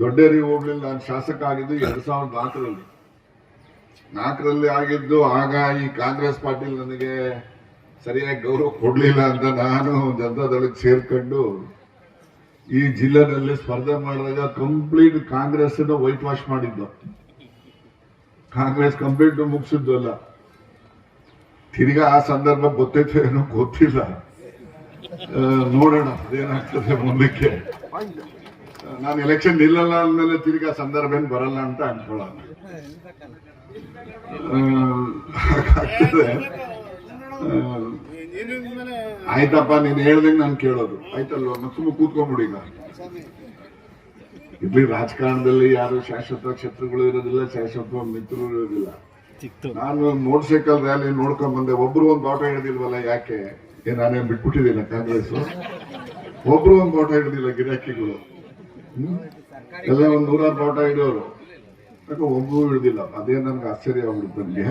ದೊಡ್ಡೇರಿ ಹೋಗ್ಲಿಲ್ಲ ನಾನು ಶಾಸಕ ಆಗಿದ್ದು ಎರಡ್ ಸಾವಿರದ ನಾಲ್ಕರಲ್ಲಿ. ನಾಲ್ಕರಲ್ಲಿ ಆಗಿದ್ದು ಆಗ ಈ ಕಾಂಗ್ರೆಸ್ ಪಾರ್ಟಿ ನನಗೆ ಸರಿಯಾಗಿ ಗೌರವ ಕೊಡ್ಲಿಲ್ಲ ಅಂತ ನಾನು ಜನತಾದಳಕ್ಕೆ ಸೇರ್ಕೊಂಡು ಈ ಜಿಲ್ಲೆನಲ್ಲಿ ಸ್ಪರ್ಧೆ ಮಾಡಿದಾಗ ಕಂಪ್ಲೀಟ್ ಕಾಂಗ್ರೆಸ್ ವೈಟ್ ವಾಶ್ ಮಾಡಿದ್ದು. ಕಾಂಗ್ರೆಸ್ ಕಂಪ್ಲೀಟ್ ಮುಗಿಸಿದ್ದು ಅಲ್ಲ ತಿರ್ಗಾ ಆ ಸಂದರ್ಭ ಗೊತ್ತೈತೆ ಏನೋ ಗೊತ್ತಿಲ್ಲ. ನೋಡೋಣ ಅದೇನಾಗ್ತದೆ ಮುಂದಕ್ಕೆ. ನಾನು ಎಲೆಕ್ಷನ್ ನಿಲ್ಲಲ್ಲ ಅಂದ್ಮೇಲೆ ತಿರ್ಗಾ ಸಂದರ್ಭ ಏನು ಬರಲ್ಲ ಅಂತ ಅನ್ಕೊಳ್ಳೋಣ. ಆಯ್ತಪ್ಪ ನೀನ್ ಹೇಳ್ದಂಗೆ ನಾನು ಕೇಳೋದು. ಆಯ್ತಲ್ವ? ಮತ್ತೆ ಸುಮ್ಮನೆ ಕೂತ್ಕೊಂಡ್ಬಿಡಿ ಈಗ. ಇಲ್ಲಿ ರಾಜಕಾರಣದಲ್ಲಿ ಯಾರು ಶಾಶ್ವತ ಶತ್ರುಗಳು ಇರೋದಿಲ್ಲ ಶಾಶ್ವತ ಮಿತ್ರರು ಇರೋದಿಲ್ಲ. ನಾನು ಮೋಟರ್ ಸೈಕಲ್ ರ್ಯಾಲಿ ನೋಡ್ಕೊಂಡ್ ಬಂದೆ. ಒಬ್ರು ಒಂದು ಬಾಟ ಹಿಡಿದಿಲ್ವಲ್ಲ ಯಾಕೆ? ನಾನೇನ್ ಬಿಟ್ಬಿಟ್ಟಿದ್ದೀನಿ ಕಾಂಗ್ರೆಸ್ ಒಬ್ರು ಒಂದು ಬಾಟ ಹಿಡಿದಿಲ್ಲ ಗಿರಾಕಿಗಳು? ಎಲ್ಲ ಒಂದು ನೂರಾರು ಬಾಟ ಹಿಡಿಯೋರು. ಯಾಕೆ ಒಬ್ರು ಹಿಡಿದಿಲ್ಲ. ಅದೇ ನನ್ಗೆ ಆಶ್ಚರ್ಯ ಆಗ್ಬಿಡುತ್ತೆ ನನಗೆ.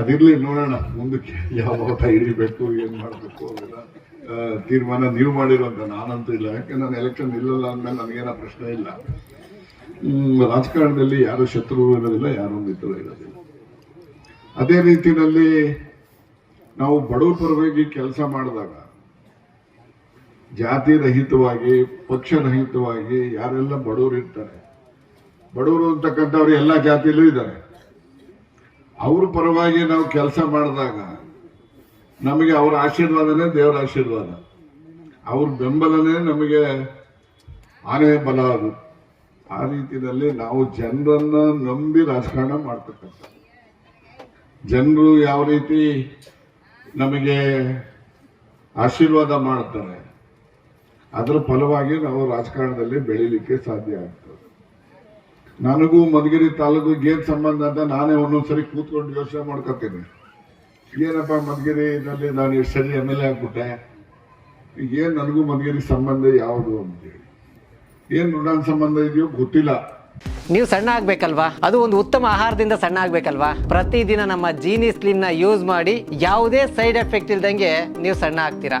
ಅದಿರ್ಲಿ ನೋಡೋಣ. ಮುಂದಕ್ಕೆ ಯಾವ ಓಟ ಹಿಡಿಬೇಕು, ಏನು ಮಾಡಬೇಕು ತೀರ್ಮಾನ ನೀವು ಮಾಡಿರುವಂತ ನಾನಂತೂ ಇಲ್ಲ. ಯಾಕೆ ನಾನು ಎಲೆಕ್ಷನ್ ಇಲ್ಲಲ್ಲ ಅಂದ್ಮೇಲೆ ನನಗೇನ ಪ್ರಶ್ನೆ ಇಲ್ಲ. ರಾಜಕಾರಣದಲ್ಲಿ ಯಾರು ಶತ್ರು ಇರೋದಿಲ್ಲ ಯಾರು ಮಿತ್ರರು ಇರೋದಿಲ್ಲ. ಅದೇ ರೀತಿಯಲ್ಲಿ ನಾವು ಬಡವ್ರ ಪರವಾಗಿ ಕೆಲಸ ಮಾಡಿದಾಗ ಜಾತಿ ರಹಿತವಾಗಿ ಪಕ್ಷ ರಹಿತವಾಗಿ ಯಾರೆಲ್ಲ ಬಡವರು ಇರ್ತಾರೆ, ಬಡವರು ಅಂತಕ್ಕಂಥವ್ರು ಎಲ್ಲ ಜಾತಿಯಲ್ಲೂ ಇದ್ದಾರೆ. ಅವ್ರ ಪರವಾಗಿ ನಾವು ಕೆಲಸ ಮಾಡಿದಾಗ ನಮಗೆ ಅವರ ಆಶೀರ್ವಾದನೇ ದೇವರ ಆಶೀರ್ವಾದ. ಅವ್ರ ಬೆಂಬಲನೇ ನಮಗೆ ಆನೆ ಬಲ ಅದು. ಆ ರೀತಿಯಲ್ಲಿ ನಾವು ಜನರನ್ನ ನಂಬಿ ರಾಜಕಾರಣ ಮಾಡ್ತಕ್ಕಂಥ ಜನರು ಯಾವ ರೀತಿ ನಮಗೆ ಆಶೀರ್ವಾದ ಮಾಡ್ತಾರೆ ಅದರ ಫಲವಾಗಿ ನಾವು ರಾಜಕಾರಣದಲ್ಲಿ ಬೆಳಿಲಿಕ್ಕೆ ಸಾಧ್ಯ ಆಗ್ತದೆ. ನನಗೂ ಮಧುಗಿರಿ ತಾಲೂಕಿಗೆ ಏನ್ ಸಂಬಂಧ ಅಂತ ನಾನೇ ಒಂದೊಂದ್ಸರಿ ಕೂತ್ಕೊಂಡು ಯೋಚನೆ ಮಾಡ್ಕೊತೀನಿ. ಏನಪ್ಪ ಮಧುಗಿರಿನಲ್ಲಿ ನಾನು ಎಷ್ಟು ಸರಿ ಎಂ ಎಲ್ ಎ ಆಗ್ಬಿಟ್ಟೆ? ಏನ್ ನನಗೂ ಮಧುಗಿರಿ ಸಂಬಂಧ ಯಾವುದು ಅಂತೇಳಿ. ಏನ್ ಋಣಾನ್ ಸಂಬಂಧ ಇದೆಯೋ ಗೊತ್ತಿಲ್ಲ. ನೀವು ಸಣ್ಣ ಆಗ್ಬೇಕಲ್ವಾ? ಅದು ಒಂದು ಉತ್ತಮ ಆಹಾರದಿಂದ ಸಣ್ಣ ಆಗ್ಬೇಕಲ್ವಾ? ಪ್ರತಿದಿನ ನಮ್ಮ ಜೀನಿ ಸ್ಲಿಮ್ನ ಯೂಸ್ ಮಾಡಿ ಯಾವುದೇ ಸೈಡ್ ಎಫೆಕ್ಟ್ ಇಲ್ದಂಗೆ ನೀವು ಸಣ್ಣ ಆಗ್ತೀರಾ?